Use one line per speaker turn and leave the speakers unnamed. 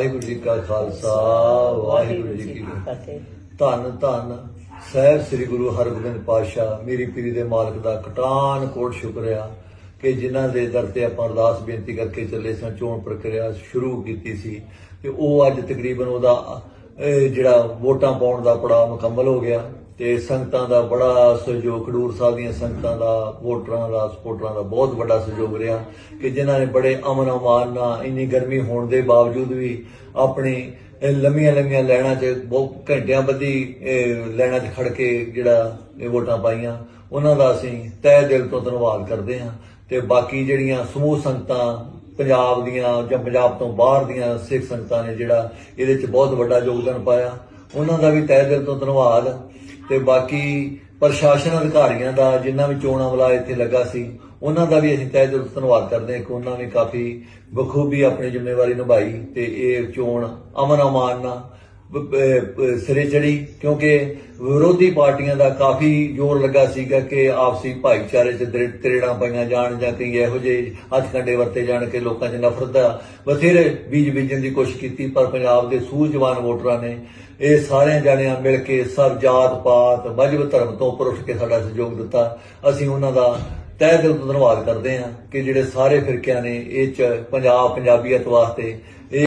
ਵਾਹਿਗੁਰੂ ਜੀ ਕਾ ਖਾਲਸਾ ਵਾਹਿਗੁਰੂ ਜੀ ਕੀ ਫਤਿਹ। ਧੰਨ ਧੰਨ ਸਹਿਬ ਸ੍ਰੀ ਗੁਰੂ ਹਰਗੋਬਿੰਦ ਪਾਤਸ਼ਾਹ ਮੇਰੀ ਪੀਰੀ ਦੇ ਮਾਲਕ ਦਾ ਕਟਾਨ ਕੋਟ ਸ਼ੁਕਰਿਆ ਕਿ ਜਿਨ੍ਹਾਂ ਦੇ ਦਰ ਤੇ ਆਪਾਂ ਅਰਦਾਸ ਬੇਨਤੀ ਕਰਕੇ ਚੱਲੇ ਸਾਂ ਚੋਣ ਪ੍ਰਕਿਰਿਆ ਸ਼ੁਰੂ ਕੀਤੀ ਸੀ ਤੇ ਉਹ ਅੱਜ ਤਕਰੀਬਨ ਉਹਦਾ ਜਿਹੜਾ ਵੋਟਾਂ ਪਾਉਣ ਦਾ ਪੜਾਅ ਮੁਕੰਮਲ ਹੋ ਗਿਆ ਤੇ ਸੰਗਤਾਂ ਦਾ ਬੜਾ ਸਹਿਯੋਗ, ਖਡੂਰ ਸਾਹਿਬ ਦੀਆਂ ਸੰਗਤਾਂ ਦਾ, ਵੋਟਰਾਂ ਦਾ ਸਪੋਰਟਰਾਂ ਦਾ ਬਹੁਤ ਵੱਡਾ ਸਹਿਯੋਗ ਰਿਹਾ ਕਿ ਜਿਨ੍ਹਾਂ ਨੇ ਬੜੇ ਅਮਨ ਅਮਾਨ ਨਾਲ ਇੰਨੀ ਗਰਮੀ ਹੋਣ ਦੇ ਬਾਵਜੂਦ ਵੀ ਆਪਣੀ ਇਹ ਲੰਮੀਆਂ ਲੰਮੀਆਂ ਲੈਣਾ 'ਚ ਬਹੁਤ ਘੰਟਿਆਂ ਬੱਧੀ ਇਹ ਲੈਣਾ 'ਚ ਖੜ ਕੇ ਜਿਹੜਾ ਇਹ ਵੋਟਾਂ ਪਾਈਆਂ, ਉਹਨਾਂ ਦਾ ਅਸੀਂ ਤਹਿ ਦਿਲ ਤੋਂ ਧੰਨਵਾਦ ਕਰਦੇ ਹਾਂ ਤੇ ਬਾਕੀ ਜਿਹੜੀਆਂ ਸਮੂਹ ਸੰਗਤਾਂ ਪੰਜਾਬ ਦੀਆਂ ਜਾਂ ਪੰਜਾਬ ਤੋਂ ਬਾਹਰ ਦੀਆਂ ਸਿੱਖ ਸੰਗਤਾਂ ਨੇ ਜਿਹੜਾ ਇਹਦੇ 'ਚ ਬਹੁਤ ਵੱਡਾ ਯੋਗਦਾਨ ਪਾਇਆ। ਉਹਨਾਂ ਦਾ ਵੀ ਤਹਿ ਦਿਲ ਤੋਂ ਧੰਨਵਾਦ। ਤੇ ਬਾਕੀ ਪ੍ਰਸ਼ਾਸਨ ਅਧਿਕਾਰੀਆਂ ਦਾ ਜਿਨ੍ਹਾਂ ਵੀ ਚੋਣ ਅਮਲਾ ਇੱਥੇ ਲੱਗਾ ਸੀ, ਉਹਨਾਂ ਦਾ ਵੀ ਅਸੀਂ ਤਹਿ ਦਿਲ ਤੋਂ ਧੰਨਵਾਦ ਕਰਦੇ ਹਾਂ ਕਿ ਉਹਨਾਂ ਨੇ ਕਾਫੀ ਬਖੂਬੀ ਆਪਣੀ ਜ਼ਿੰਮੇਵਾਰੀ ਨਿਭਾਈ ਤੇ ਇਹ ਚੋਣ ਅਮਨ ਅਮਾਨ ਨਾਲ ਸਿਰੇ ਚੜੀ, ਕਿਉਂਕਿ ਵਿਰੋਧੀ ਪਾਰਟੀਆਂ ਦਾ ਕਾਫੀ ਜ਼ੋਰ ਲੱਗਾ ਸੀਗਾ ਕਿ ਆਪਸੀ ਭਾਈਚਾਰੇ 'ਚ ਦਰਿ- ਤਰੇੜਾਂ ਪਾਈਆਂ ਜਾਣ ਜਾਂ ਕਈ ਇਹੋ ਜਿਹੇ ਹੱਥਕੰਡੇ ਵਰਤੇ ਜਾਣ ਕੇ ਲੋਕਾਂ 'ਚ ਨਫ਼ਰਤ ਦਾ ਬਥੇਰੇ ਬੀਜ ਬੀਜਣ ਦੀ ਕੋਸ਼ਿਸ਼ ਕੀਤੀ, ਪਰ ਪੰਜਾਬ ਦੇ ਸੂਝਵਾਨ ਵੋਟਰਾਂ ਨੇ ਇਹ ਸਾਰਿਆਂ ਜਾਣਿਆਂ ਮਿਲ ਕੇ ਸਭ ਜਾਤ ਪਾਤ, ਮਜਬ ਧਰਮ ਤੋਂ ਉੱਪਰ ਉੱਠ ਕੇ ਸਾਡਾ ਸਹਿਯੋਗ ਦਿੱਤਾ। ਅਸੀਂ ਉਹਨਾਂ ਦਾ ਤਹਿ ਦਿਲ ਤੋਂ ਧੰਨਵਾਦ ਕਰਦੇ ਹਾਂ ਕਿ ਜਿਹੜੇ ਸਾਰੇ ਫਿਰਕਿਆਂ ਨੇ ਇਹ 'ਚ ਪੰਜਾਬ, ਪੰਜਾਬੀਅਤ ਵਾਸਤੇ ਇਹ